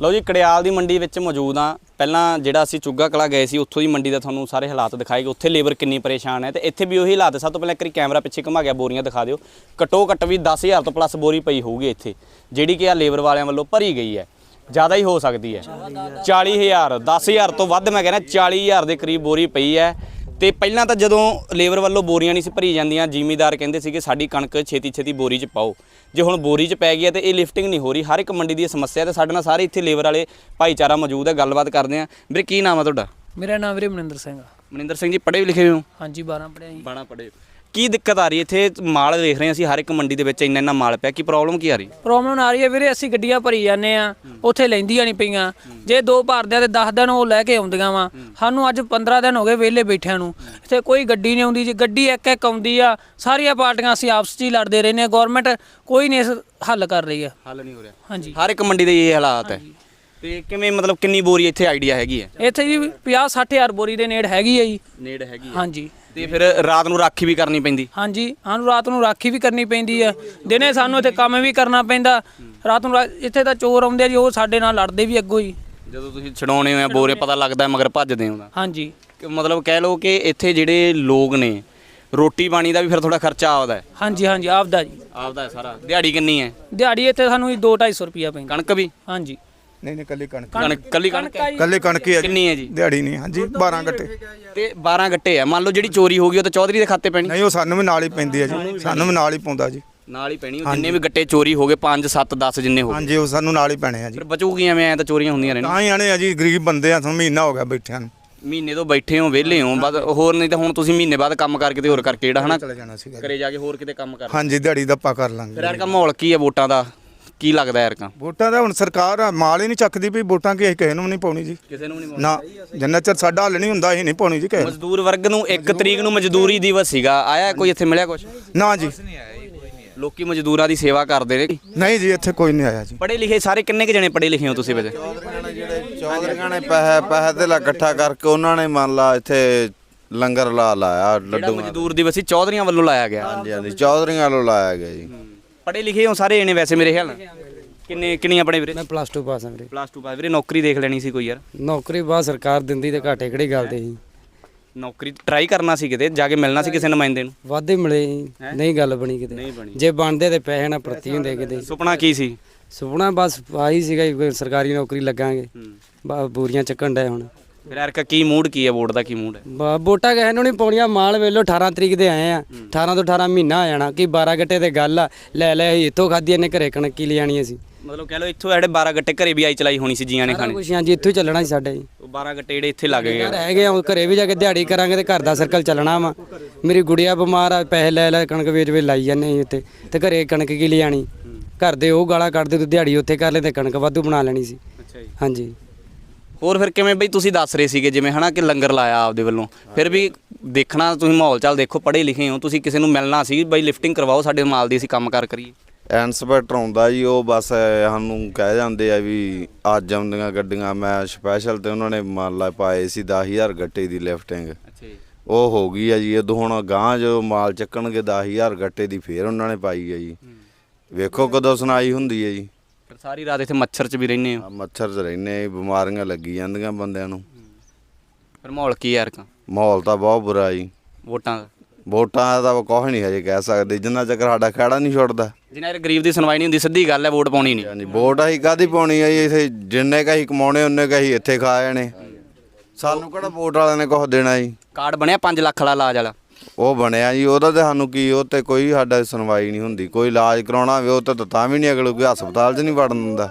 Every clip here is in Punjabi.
ਲਓ ਜੀ, ਕੜਿਆਲ ਦੀ ਮੰਡੀ ਵਿੱਚ ਮੌਜੂਦ ਆ ਪਹਿਲਾਂ ਜਿਹੜਾ ਅਸੀਂ ਚੁੱਗਾ ਕਲਾ ਗਏ ਸੀ, ਉੱਥੋਂ ਦੀ ਮੰਡੀ ਦਾ ਤੁਹਾਨੂੰ ਸਾਰੇ ਹਾਲਾਤ ਦਿਖਾਏ ਗਏ ਉੱਥੇ ਲੇਬਰ ਕਿੰਨੀ ਪਰੇਸ਼ਾਨ ਹੈ ਤੇ ਇੱਥੇ ਵੀ ਉਹੀ ਹਾਲਾਤ ਸਭ ਤੋਂ ਪਹਿਲਾਂ ਇੱਕ ਕੈਮਰਾ ਪਿੱਛੇ ਘੁਮਾ ਗਿਆ ਬੋਰੀਆਂ ਦਿਖਾ ਦਿਓ। ਘੱਟੋ ਘੱਟ ਵੀ 10000 ਤੋਂ ਪਲੱਸ ਬੋਰੀ ਪਈ ਹੋਊਗੀ ਇੱਥੇ, ਜਿਹੜੀ ਕਿ ਆ ਲੇਬਰ ਵਾਲਿਆਂ ਵੱਲੋਂ ਭਰੀ ਗਈ ਹੈ। ਜ਼ਿਆਦਾ ਹੀ ਹੋ ਸਕਦੀ ਹੈ। 40000 10000 ਤੋਂ ਵੱਧ ਮੈਂ ਕਹਿੰਦਾ 40000 ਦੇ ਕਰੀਬ ਬੋਰੀ ਪਈ ਹੈ। ਤੇ ਪਹਿਲਾਂ ਤਾਂ ਜਦੋਂ ਲੇਬਰ ਵੱਲੋਂ ਬੋਰੀਆਂ ਨਹੀਂ ਸੀ ਭਰੀ ਜਾਂਦੀਆਂ ਜ਼ਿਮੀਦਾਰ ਕਹਿੰਦੇ ਸੀ ਕਿ ਸਾਡੀ ਕਣਕ ਛੇਤੀ ਛੇਤੀ ਬੋਰੀ 'ਚ ਪਾਓ। ਜੇ ਹੁਣ ਬੋਰੀ 'ਚ ਪੈ ਗਈ ਹੈ ਤੇ ਇਹ ਲਿਫਟਿੰਗ ਨਹੀਂ ਹੋ ਰਹੀ। ਹਰ ਇੱਕ ਮੰਡੀ ਦੀ ਇਹ ਸਮੱਸਿਆ ਤੇ ਸਾਡੇ ਨਾਲ ਸਾਰੇ ਇੱਥੇ ਲੇਬਰ ਵਾਲੇ ਭਾਈਚਾਰਾ ਮੌਜੂਦ ਹੈ ਗੱਲਬਾਤ ਕਰਦੇ ਆ ਵੀਰੇ ਕੀ ਨਾਮ ਆ ਤੁਹਾਡਾ? ਮੇਰਾ ਨਾਮ ਵੀਰੇ ਮਨਿੰਦਰ ਸਿੰਘ ਆ। ਮਨਿੰਦਰ ਸਿੰਘ ਜੀ ਪੜ੍ਹੇ ਲਿਖੇ ਹੋ? ਹਾਂਜੀ 12 ਪੜਿਆ ਜੀ। ਬਾਣਾ ਪੜ੍ਹੇ। ਕੀ ਦਿੱਕਤ ਆ ਰਹੀ ਹੈ? ਇੱਥੇ ਮਾਲ ਦੇਖ ਰਹੇ ਹਾਂ ਅਸੀਂ ਹਰ ਇੱਕ ਮੰਡੀ ਦੇ ਵਿੱਚ ਇੰਨਾ ਇੰਨਾ ਮਾਲ ਪਿਆ। ਕੀ ਪ੍ਰੋਬਲਮ ਕੀ ਆ ਰਹੀ? ਪ੍ਰੋਬਲਮ ਆ ਰਹੀ ਹੈ ਵੀਰੇ ਅਸੀਂ ਗੱਡੀਆਂ ਭਰੀ ਜਾਂਦੇ ਆ ਉੱਥੇ ਲੈਂਦੀਆਂ ਨਹੀਂ ਪਈਆਂ। ਜੇ ਦੋ ਭਰਦਿਆਂ ਤੇ 10 ਦਿਨ ਉਹ ਲੈ ਕੇ ਆਉਂਦੀਆਂ ਵਾ ਸਾਨੂੰ ਅੱਜ 15 ਦਿਨ ਹੋ ਗਏ ਵਿਹਲੇ ਬੈਠਿਆਂ ਨੂੰ। ਇੱਥੇ ਕੋਈ ਗੱਡੀ ਨਹੀਂ ਆਉਂਦੀ ਜੇ ਗੱਡੀ ਇੱਕ ਇੱਕ ਆਉਂਦੀ ਆ ਸਾਰੀਆਂ ਪਾਰਟੀਆਂ ਅਸੀਂ ਆਪਸ 'ਚ ਹੀ ਲੜਦੇ ਰਹਿੰਦੇ ਆ ਗਵਰਨਮੈਂਟ ਕੋਈ ਨਹੀਂ ਇਸ ਹੱਲ ਕਰ ਰਹੀ ਆ ਹੱਲ ਨਹੀਂ ਹੋ ਰਿਹਾ। ਹਾਂਜੀ। ਹਰ ਇੱਕ ਮੰਡੀ ਦੇ ਇਹ ਹਾਲਾਤ ਹੈ। ਤੇ ਕਿਵੇਂ ਮਤਲਬ ਕਿੰਨੀ ਬੋਰੀ ਇੱਥੇ ਆਈਡੀਆ ਹੈਗੀ ਹੈ? ਇੱਥੇ ਜੀ 50 60000 ਬੋਰੀ ਦੇ ਨੇੜ ਹੈਗੀ ਆ ਜੀ। ਨੇੜ ਹੈਗੀ ਹਾਂਜੀ। ਤੇ ਫਿਰ ਰਾਤ ਨੂੰ ਰਾਖੀ ਵੀ ਕਰਨੀ ਪੈਂਦੀ। ਹਾਂਜੀ ਸਾਨੂੰ ਰਾਤ ਨੂੰ ਰਾਖੀ ਵੀ ਕਰਨੀ ਪੈਂਦੀ ਆ। ਦਿਨੇ ਸਾਨੂੰ ਇੱਥੇ ਕੰਮ ਵੀ ਕਰਨਾ ਪੈਂਦਾ। ਰਾਤ ਨੂੰ ਰਾ- ਇੱਥੇ ਤਾਂ ਚੋਰ ਆਉਂਦੇ ਆ ਜੀ ਉਹ ਸਾਡੇ ਨਾਲ ਲੜਦੇ ਵੀ ਅੱਗੋਂ ਹੀ। ਜਦੋਂ ਤੁਸੀਂ ਛਡਾਉਣੇ ਹੋ ਬੋਰੇ ਪਤਾ ਲੱਗਦਾ ਹੈ ਮਗਰ ਭੱਜਦੇ ਹੋ ਹਾਂਜੀ। ਕਿ ਮਤਲਬ ਕਹਿ ਲਓ ਕਿ ਇੱਥੇ ਜਿਹੜੇ ਲੋਕ ਨੇ ਰੋਟੀ ਪਾਣੀ ਦਾ ਵੀ ਫਿਰ ਥੋੜਾ ਖਰਚਾ ਆਉਂਦਾ ਹੈ। ਹਾਂਜੀ ਹਾਂਜੀ ਆਪਦਾ ਜੀ। ਆਪਦਾ ਹੈ ਸਾਰਾ। ਦਿਹਾੜੀ ਕਿੰਨੀ ਹੈ? ਦਿਹਾੜੀ ਇੱਥੇ ਸਾਨੂੰ 2 250 ਰੁਪਿਆ ਪੈਂਦਾ। ਕਣਕ ਵੀ? ਹਾਂਜੀ। ਨਹੀਂ ਨਹੀਂ ਕੱਲੀ ਕਣਕ। ਕਣਕ ਕੱਲੀ ਕਣਕ? ਹੈ? ਕੱਲੇ ਕਣਕ ਹੀ ਆ ਜੀ। ਕਿੰਨੀ ਹੈ ਜੀ? ਦਿਹਾੜੀ ਨਹੀਂ ਹਾਂਜੀ 12 ਘੱਟੇ ਤੇ 12 ਗੱਟੇ ਆ। ਮੰਨ ਲਓ ਜਿਹੜੀ ਚੋਰੀ ਹੋ ਗਈ ਉਹ ਤਾਂ ਚੌਧਰੀ ਦੇ ਖਾਤੇ ਪੈਣੀ। ਨਹੀਂ ਉਹ ਸਾਨੂੰ ਵੀ ਨਾਲ ਹੀ ਪੈਂਦੀ ਆ ਜੀ। ਸਾਨੂੰ ਵੀ ਨਾਲ ਹੀ ਪਾਉਂਦਾ ਜੀ। ਨਾਲ ਹੀ ਪੈਣੀ। ਉਹ ਜਿੰਨੇ ਵੀ ਗੱਟੇ ਚੋਰੀ ਹੋ ਗਏ 5 7 10 ਜਿੰਨੇ ਹੋ ਗਏ। ਹਾਂਜੀ ਉਹ ਸਾਨੂੰ ਨਾਲ ਹੀ ਪੈਣੇ ਆ ਜੀ। ਫਿਰ ਬਚੂਗੀ ਐਵੇਂ ਐ ਤਾਂ ਚੋਰੀਆਂ ਹੁੰਦੀਆਂ ਰਹਿਣ ਤਾਂ ਹੀ ਆਣੇ ਆ ਜੀ ਗਰੀਬ ਬੰਦੇ ਆ ਸਾਨੂੰ ਮਹੀਨਾ ਹੋ ਗਿਆ ਬੈਠਿਆਂ ਨੂੰ। ਮਹੀਨੇ ਤੋਂ ਬੈਠੇ ਹੋ ਵਿਹਲੇ ਹੋ ਬਸ ਹੋਰ ਨਹੀਂ ਤਾਂ ਹੁਣ ਤੁਸੀਂ ਮਹੀਨੇ ਬਾਅਦ ਕੰਮ ਕਰਕੇ ਤੇ ਹੋਰ ਕਰਕੇ ਜਿਹੜਾ ਹਨਾ। ਚਲੇ ਜਾਣਾ ਸੀਗਾ ਘਰੇ ਜਾ ਕੇ ਹੋਰ ਕਿਤੇ ਕੰਮ ਕਰ। ਹਾਂਜੀ ਦਿਹਾੜੀ ਦਾ ਆਪਾਂ ਕਰ ਫਿਰ ਲਾਂਗੇ ਯਾਰ ਮਾਹੌਲ ਕੀ ਹੈ ਵੋਟਾਂ ਦਾ? ਕੀ ਲੱਗਦਾ ਯਾਰ ਕਾ? ਵੋਟਾਂ ਦਾ ਹੁਣ ਸਰਕਾਰ ਆ, ਮਾਲ ਹੀ ਨਹੀਂ ਚੱਕਦੀ ਵੀ ਵੋਟਾਂ ਕੀ ਅਸੀਂ ਕਿਸੇ ਨੂੰ ਵੀ ਨਹੀਂ ਪਾਉਣੀ ਜੀ। ਕਿਸੇ ਨੂੰ ਨਹੀਂ ਨਾ ਜਿੰਨਾ ਚਿਰ ਸਾਡਾ ਹੱਲ ਨਹੀਂ ਹੁੰਦਾ ਅਸੀਂ ਨਹੀਂ ਪਾਉਣੀ ਜੀ ਕਿਸੇ ਨੂੰ। ਮਜ਼ਦੂਰ ਵਰਗ ਨੂੰ 1 ਤਰੀਕ ਨੂੰ ਮਜ਼ਦੂਰੀ ਦਿਵਸ ਸੀਗਾ। ਆਇਆ ਕੋਈ ਇੱਥੇ ਮਿਲਿਆ ਕੁਝ ਨਾ ਜੀ। ਲੋਕੀ ਮਜ਼ਦੂਰਾਂ ਦੀ ਸੇਵਾ ਕਰਦੇ ਨੇ। ਨਹੀਂ ਜੀ ਇੱਥੇ ਕੋਈ ਨਹੀਂ ਆਇਆ ਜੀ। ਪੜ੍ਹੇ ਲਿਖੇ ਸਾਰੇ ਕਿੰਨੇ ਕੁ ਜਣੇ ਪੜ੍ਹੇ ਲਿਖੇ ਹੋ ਤੁਸੀਂ ਵੈਸੇ? ਚੌਧਰੀਆਂ ਨੇ ਪੈਸੇ ਪੈਸੇ ਤੇ ਲਾ ਇਕੱਠਾ ਕਰਕੇ ਉਹਨਾਂ ਨੇ ਮੰਨ ਲਾ ਇੱਥੇ ਲੰਗਰ ਲਾ ਲਾਇਆ ਜਿਹੜਾ ਲੱਡੂ ਮਜ਼ਦੂਰ ਦਿਵਸ ਸੀ ਚੌਧਰੀਆਂ ਵੱਲੋਂ ਲਾਇਆ ਗਿਆ। ਹਾਂਜੀ ਹਾਂਜੀ ਚੌਧਰੀਆਂ ਵੱਲੋਂ ਲਾਇਆ ਗਿਆ ਜੀ। ਪੜ੍ਹੇ ਲਿਖੇ ਹੋ ਸਾਰੇ ਜਣੇ ਵੈਸੇ ਮੇਰੇ ਖਿਆਲ ਨਾਲ? ਕਿੰਨੇ ਕਿੰਨੀਆਂ ਪੜ੍ਹੇ ਵੀਰੇ? ਮੈਂ ਪਲੱਸ 2 ਪਾਸ ਹਾਂ ਵੀਰੇ। Plus 2 pass. ਵੀਰੇ ਨੌਕਰੀ ਦੇਖ ਲੈਣੀ ਸੀ ਕੋਈ ਯਾਰ। ਨੌਕਰੀ ਬਾਅਦ ਸਰਕਾਰ ਦਿੰਦੀ ਤੇ ਘਾਟੇ ਕਿਹੜੀ ਗੱਲ ਤੇ ਸੀ। ਨੌਕਰੀ ਟਰਾਈ ਕਰਨਾ ਸੀ ਕਿਤੇ ਜਾ ਕੇ ਮਿਲਣਾ ਸੀ ਕਿਸੇ ਨੁਮਾਇੰਦੇ ਨੂੰ? ਵਾਧੇ ਮਿਲੇ ਨਹੀਂ ਗੱਲ ਬਣੀ ਕਿਤੇ। ਨਹੀਂ ਬਣੀ। ਜੇ ਬਣਦੇ ਤੇ ਪੈਸੇ ਨਾ ਪ੍ਰਤੀ ਹੁੰਦੇ ਕਿਤੇ। ਸੁਪਨਾ ਕੀ ਸੀ? ਸੁਪਨਾ ਬਸ ਆਹੀ ਸੀਗਾ ਜੀ, ਕੋਈ ਸਰਕਾਰੀ ਨੌਕਰੀ ਲੱਗਾਂਗੇ। ਬਾ ਬੂਰੀਆਂ ਚੱਕਣ ਡਏ ਹੁਣ। ਫਿਰ ਯਾਰ ਕਾ ਕੀ ਮੂਡ ਕੀ ਹੈ ਵੋਟ ਦਾ ਕੀ ਮੂਡ ਹੈ? ਬਾ- ਵੋਟਾਂ ਕਿਸੇ ਨੂੰ ਨਹੀਂ ਪਾਉਣੀਆਂ ਮਾਲ ਵੇਲੋ 18 ਤਰੀਕ ਦੇ ਆਏ ਆ। 18 ਤੋਂ 18 ਮਹੀਨਾ ਆ ਜਾਣਾ ਕੀ 12 ਗੱਟੇ ਤੇ ਗੱਲ ਆ ਲੈ ਲੈ ਅਸੀਂ ਇੱਥੋਂ ਖਾਧੀ ਇਹਨੇ ਘਰੇ ਕਣਕ ਕੀ ਲਿਆਣੀ ਅਸੀਂ। ਮਤਲਬ ਕਹਿ ਲਓ ਇੱਥੋਂ ਜਿਹੜੇ 12 ਗੱਟੇ ਘਰੇ ਵੀ ਆਈ ਚਲਾਈ ਹੋਣੀ ਸੀ ਜੀਆਂ ਨੇ ਸਾਰਾ ਖਾਣੇ। ਕੁਛ ਹਾਂਜੀ ਇੱਥੋਂ ਹੀ ਚੱਲਣਾ ਸੀ ਸਾਡੇ। ਜੀ ਉਹ 12 ਗੱਟੇ ਜਿਹੜੇ ਇੱਥੇ ਲੱਗ ਗਏ ਰਹਿ ਗਏ ਆ, ਉਹ ਘਰੇ ਵੀ ਜਾ ਕੇ ਦਿਹਾੜੀ ਕਰਾਂਗੇ ਤੇ ਘਰ ਦਾ ਸਰਕਲ ਚੱਲਣਾ ਵਾ। ਮੇਰੀ ਗੁੜੀਆ ਬਿਮਾਰ ਆ ਪੈਸੇ ਲੈ ਲੈ ਕਣਕ ਵੇਚ ਵੇਚ ਲਾਈ ਜਾਂਦੇ ਅਸੀਂ ਉੱਤੇ ਤੇ ਘਰੇ ਕਣਕ ਕੀ ਲਿਆਣੀ ਘਰ ਦੇ ਉਹ ਗਾਲਾਂ ਕੱਢਦੇ ਤੂੰ ਦਿਹਾੜੀ ਉੱਥੇ ਕਰ ਲੈ ਤੇ ਕਣਕ ਵਾਧੂ ਬਣਾ ਲੈਣੀ ਸੀ। ਅੱਛਾ ਜੀ। ਹਾਂਜੀ। ਹੋਰ ਫਿਰ ਕਿਵੇਂ ਬਈ ਤੁਸੀਂ ਦੱਸ ਰਹੇ ਸੀਗੇ ਜਿਵੇਂ ਹਨਾ ਕਿ ਲੰਗਰ ਲਾਇਆ ਆਪਦੇ ਵੱਲੋਂ? ਫਿਰ ਵੀ ਦੇਖਣਾ ਤੁਸੀਂ ਮਾਹੌਲ ਚਾਲ ਦੇਖੋ ਪੜ੍ਹੇ ਲਿਖੇ ਹੋ ਤੁਸੀਂ ਕਿਸੇ ਨੂੰ ਮਿਲਣਾ ਸੀ ਬਈ ਲਿਫਟਿੰਗ ਕਰਵਾਓ ਸਾਡੇ ਮਾਲ ਦੀ ਅਸੀਂ ਕੰਮ ਕਾਰ ਕਰੀਏ। ਇਨਸਪੈਕਟਰ ਆਉਂਦਾ ਜੀ ਉਹ ਬਸ ਸਾਨੂੰ ਕਹਿ ਜਾਂਦੇ ਆ ਵੀ ਅੱਜ ਆਉਂਦੀਆਂ ਗੱਡੀਆਂ ਮੈਂ ਸਪੈਸ਼ਲ ਤੇ ਉਹਨਾਂ ਨੇ ਮੰਨ ਲਾ ਪਾਏ ਸੀ 10000 ਗੱਟੇ ਦੀ ਲਿਫਟਿੰਗ ਉਹ ਹੋ ਗਈ ਆ ਜੀ ਇਹ ਹੁਣ ਗਾਂ ਜੋ ਮਾਲ ਚੱਕਣਗੇ 10000 ਗੱਟੇ ਦੀ ਫੇਰ ਉਹਨਾਂ ਨੇ ਪਾਈ ਆ ਜੀ। ਵੇਖੋ ਕਦੋਂ ਸੁਣਾਈ ਹੁੰਦੀ ਹੈ ਜੀ। ਫਿਰ ਸਾਰੀ ਰਾਤ ਇੱਥੇ ਮੱਛਰ 'ਚ ਵੀ ਰਹਿੰਦੇ ਆ ਮੱਛਰ 'ਚ ਰਹਿੰਦੇ ਆ, ਬਿਮਾਰੀਆਂ ਲੱਗੀ ਜਾਂਦੀਆਂ ਬੰਦਿਆਂ ਨੂੰ। ਫਿਰ ਮਾਹੌਲ ਕੀ ਯਾਰ ਕਾ ਮਾਹੌਲ ਤਾਂ ਬਹੁਤ ਬੁਰਾ ਜੀ। ਵੋਟਾਂ ਦਾ? ਵੋਟਾਂ ਦਾ ਕੁਝ ਨਹੀਂ ਹਜੇ ਕਹਿ ਸਕਦੇ ਜਿੰਨਾ ਚੱਕਰ ਸਾਡਾ ਖੜਾ ਨਹੀਂ ਛੁੱਟਦਾ। ਜਿਨ੍ਹਾਂ ਯਾਰ ਗਰੀਬ ਦੀ ਸੁਣਵਾਈ ਨਹੀਂ ਹੁੰਦੀ ਸਿੱਧੀ ਗੱਲ ਹੈ ਵੋਟ ਪਾਉਣੀ ਨਹੀਂ। ਹਾਂਜੀ ਵੋਟ ਅਸੀਂ ਕਾਦੀ ਪਾਉਣੀ ਆ ਜੀ? ਇਥੇ ਜਿੰਨੇ ਕਹੀ ਕਮਾਉਣੇ ਉਹਨੇ ਕਹੀ ਇੱਥੇ ਖਾ ਜਾਣੇ। ਸਾਨੂੰ ਕਿਹੜਾ ਵੋਟ ਵਾਲਿਆਂ ਨੇ ਕੁਝ ਦੇਣਾ ਜੀ? ਕਾਰਡ ਬਣਿਆ 5 ਲੱਖ ਵਾਲਾ ਇਲਾਜ ਵਾਲਾ? ਉਹ ਬਣਿਆ ਜੀ ਉਹਦਾ ਤੇ ਸਾਨੂੰ ਕੀ ਉਹ ਤੇ ਕੋਈ ਸਾਡਾ ਸੁਣਵਾਈ ਨਹੀਂ ਹੁੰਦੀ ਕੋਈ ਇਲਾਜ ਕਰਾਉਣਾ ਹੋਵੇ ਉਹ ਤੇ ਤਾਂ ਵੀ ਨਹੀਂ ਅਗਲੇ ਕੋਈ ਹਸਪਤਾਲ 'ਚ ਨਹੀਂ ਵੜਨ ਦਿੰਦਾ।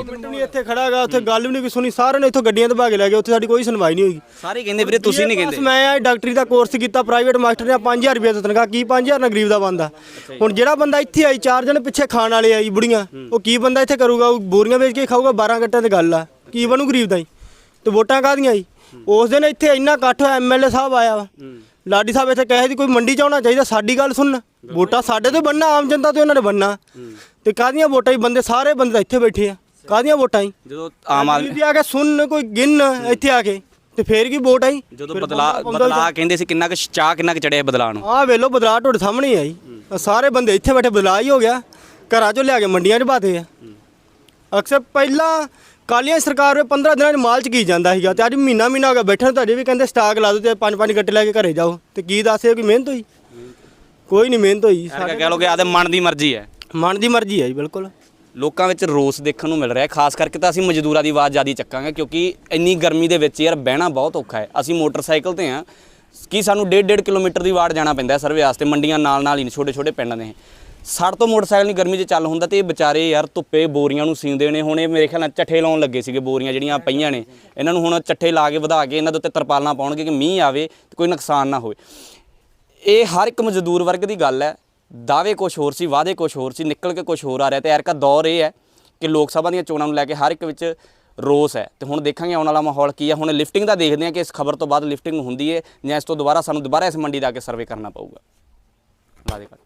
ਮਿੰਟ ਨਹੀਂ ਇੱਥੇ ਖੜਾਗਾ ਉੱਥੇ ਗੱਲ ਵੀ ਨਹੀਂ ਕੋਈ ਸੁਣੀ ਸਾਰਿਆਂ ਨੇ ਇੱਥੋਂ ਗੱਡੀਆਂ ਦਬਾ ਕੇ ਲੈ ਗਏ ਉੱਥੇ ਸਾਡੀ ਕੋਈ ਸੁਣਵਾਈ ਨਹੀਂ ਹੋਈ। ਸਾਰੇ ਕਹਿੰਦੇ ਵੀਰੇ ਤੁਸੀਂ ਨਹੀਂ ਬਸ ਕਹਿੰਦੇ। ਮੈਂ ਆ ਡਾਕਟਰੀ ਦਾ ਕੋਰਸ ਕੀਤਾ ਪ੍ਰਾਈਵੇਟ ਮਾਸਟਰ ਨੇ 5000 ਰੁਪਏ ਤੋਂ ਤਨਖਾਹ ਕੀ 5000 ਨਾਲ ਗਰੀਬ ਦਾ ਬੰਦਾ? ਹੁਣ ਜਿਹੜਾ ਬੰਦਾ ਇੱਥੇ ਆਈ ਚਾਰ ਜਣੇ ਪਿੱਛੇ ਖਾਣ ਵਾਲੇ ਆਈ ਬੁੜੀਆਂ ਉਹ ਕੀ ਬੰਦਾ ਇੱਥੇ ਕਰੂਗਾ? ਉਹ ਬੋਰੀਆਂ ਵੇਚ ਕੇ ਖਾਊਗਾ 12 ਘੰਟੇ ਦੀ ਗੱਲ ਆ। ਕੀ ਬਣੂ ਗਰੀਬ ਦਾ ਹੀ ਤੇ ਵੋਟਾਂ ਕਾਹਦੀਆਂ ਜੀ? ਉਸ ਦਿਨ ਇੱਥੇ ਇੰਨਾ ਇਕੱਠ ਹੋਇਆ ਐਮਐਲਏ ਸਾਹਿਬ ਆਇਆ ਵਾ। ਲਾਡੀ ਸਾਹਿਬ ਇੱਥੇ ਕਹੇ ਦੀ ਕੋਈ ਮੰਡੀ ਚ ਆਉਣਾ ਚਾਹੀਦਾ ਸਾਡੀ ਗੱਲ ਸੁਣਨ ਵੋਟਾਂ ਸਾਡੇ ਤੋਂ ਬੰਨਾ ਆਮ ਜਨਤਾ ਤੋਂ ਇਹਨਾਂ ਨੇ ਬੰਨਾ ਤੇ ਕਾਹਦੀਆਂ ਵੋਟਾਂ ਹੀ ਬੰਦੇ ਸਾਰੇ ਬੰਦੇ ਇੱਥੇ ਬੈਠੇ ਆ। ਕਾਹਦੀਆਂ ਵੋਟਾਂ ਹੀ ਜਦੋਂ ਆਮ ਆਦਮੀ ਵੀ ਆ ਕੇ ਸੁਣ ਕੋਈ ਗਿਣ ਇੱਥੇ ਆ ਕੇ ਤੇ ਫੇਰ ਕੀ ਵੋਟ ਆਈ ਜਦੋਂ ਬਦਲਾ ਬਦਲਾ ਕਹਿੰਦੇ ਸੀ ਕਿੰਨਾ ਕੁ ਚਾਹ ਕਿੰਨਾ ਕੁ ਚੜਿਆ ਬਦਲਾ ਨੂੰ। ਆ ਵੇਲੋ ਬਦਲਾਅ ਤੁਹਾਡੇ ਸਾਹਮਣੇ ਆਈ ਸਾਰੇ ਬੰਦੇ ਇੱਥੇ ਬੈਠੇ ਬਦਲਾਅ ਹੀ ਹੋ ਗਿਆ। ਘਰਾਂ ਚੋਂ ਲਿਆ ਕੇ ਮੰਡੀਆਂ 'ਚ ਬਾਤੇ ਆ। ਅਕਸਰ ਪਹਿਲਾਂ ਕਾਲੀਆਂ ਸਰਕਾਰ ਵੇ 15 ਦਿਨਾਂ 'ਚ ਮਾਲ ਚ ਕੀ ਜਾਂਦਾ ਸੀਗਾ ਤੇ ਅੱਜ ਮਹੀਨਾ ਮਹੀਨਾ ਹੋ ਗਿਆ ਬੈਠਣ ਤੁਹਾਡੇ ਵੀ ਕਹਿੰਦੇ ਸਟਾਕ ਲਾ ਦਿਓ ਤੇ ਪੰਜ ਪੰਜ ਗੱਟੇ ਲੈ ਕੇ ਘਰੇ ਜਾਓ। ਤੇ ਕੀ ਦੱਸੇ ਕੋਈ ਮਿਹਨਤ ਹੋਈ? ਕੋਈ ਨਹੀਂ ਮਿਹਨਤ ਹੋਈ ਸਾਡੇ ਕਹਿ ਲੋਗੇ ਆਦੇ ਮਨ ਦੀ ਮਰਜ਼ੀ ਹੈ। ਮਨ ਦੀ ਮਰਜ਼ੀ ਹੈ ਜੀ ਬਿਲਕੁਲ। ਲੋਕਾਂ ਵਿੱਚ ਰੋਸ ਦੇਖਣ ਨੂੰ ਮਿਲ ਰਿਹਾ ਖਾਸ ਕਰਕੇ ਤਾਂ ਅਸੀਂ ਮਜ਼ਦੂਰਾਂ ਦੀ ਆਵਾਜ਼ ਜ਼ਿਆਦਾ ਚੱਕਾਂਗੇ ਕਿਉਂਕਿ ਇੰਨੀ ਗਰਮੀ ਦੇ ਵਿੱਚ ਯਾਰ ਬਹਿਣਾ ਬਹੁਤ ਔਖਾ ਹੈ। ਅਸੀਂ ਮੋਟਰਸਾਈਕਲ ਤੇ ਆ ਕੀ ਸਾਨੂੰ 1.5 1.5 ਕਿਲੋਮੀਟਰ ਦੀ ਵਾੜ ਜਾਣਾ ਪੈਂਦਾ ਸਰਵੇ ਵਾਸਤੇ ਮੰਡੀਆਂ ਨਾਲ ਨਾਲ ਹੀ ਛੋਟੇ ਛੋਟੇ ਪਿੰਡਾਂ ਦੇ 60 ਤੋਂ ਮੋਟਰਸਾਈਕਲ ਨਹੀਂ, ਗਰਮੀ 'ਚ ਚੱਲ ਹੁੰਦਾ ਤੇ ਇਹ ਵਿਚਾਰੇ ਯਾਰ ਧੁੱਪੇ ਬੋਰੀਆਂ ਨੂੰ ਸੀਂਦੇ ਨੇ। ਹੁਣ ਇਹ ਮੇਰੇ ਖਿਆਲ ਨਾਲ ਚੱਠੇ ਲਾਉਣ ਲੱਗੇ ਸੀਗੇ, ਬੋਰੀਆਂ ਜਿਹੜੀਆਂ ਪਈਆਂ ਨੇ। ਇਹਨਾਂ ਨੂੰ ਹੁਣ ਚੱਠੇ ਲਾ ਕੇ ਵਧਾ ਕੇ ਇਹਨਾਂ ਦੇ ਉੱਤੇ ਤਰਪਾਲਾਂ ਪਾਉਣਗੇ ਕਿ ਮੀਂਹ ਆਵੇ ਤੇ ਕੋਈ ਨੁਕਸਾਨ ਨਾ ਹੋਵੇ। ਇਹ ਹਰ ਇੱਕ ਮਜ਼ਦੂਰ ਵਰਗ ਦੀ ਗੱਲ ਹੈ। ਦਾਅਵੇ ਕੁਝ ਹੋਰ ਸੀ, ਵਾਅਦੇ ਕੁਝ ਹੋਰ ਸੀ, ਨਿਕਲ ਕੇ ਕੁਝ ਹੋਰ ਆ ਰਿਹਾ ਤੇ ਐਰਕਾ ਦੌਰ ਇਹ ਹੈ ਕਿ ਲੋਕ ਸਭਾ ਦੀਆਂ ਚੋਣਾਂ ਨੂੰ ਲੈ ਕੇ ਹਰ ਇੱਕ ਵਿੱਚ ਰੋਸ ਹੈ। ਤੇ ਹੁਣ ਦੇਖਾਂਗੇ ਆਉਣ ਵਾਲਾ ਮਾਹੌਲ ਕੀ ਹੈ। ਹੁਣ ਲਿਫਟਿੰਗ ਦਾ ਦੇਖਦੇ ਹਾਂ ਕਿ ਇਸ ਖਬਰ ਤੋਂ ਬਾਅਦ ਲਿਫਟਿੰਗ ਹੁੰਦੀ ਹੈ ਜਾਂ ਇਸ ਤੋਂ ਦੁਬਾਰਾ ਸਾਨੂੰ ਦੁਬਾਰਾ ਇਸ ਮੰਡੀ ਦਾ ਆ ਕੇ ਸਰਵੇ ਕਰਨਾ ਪਊਗਾ। ਵਾਦੇ ਕਰ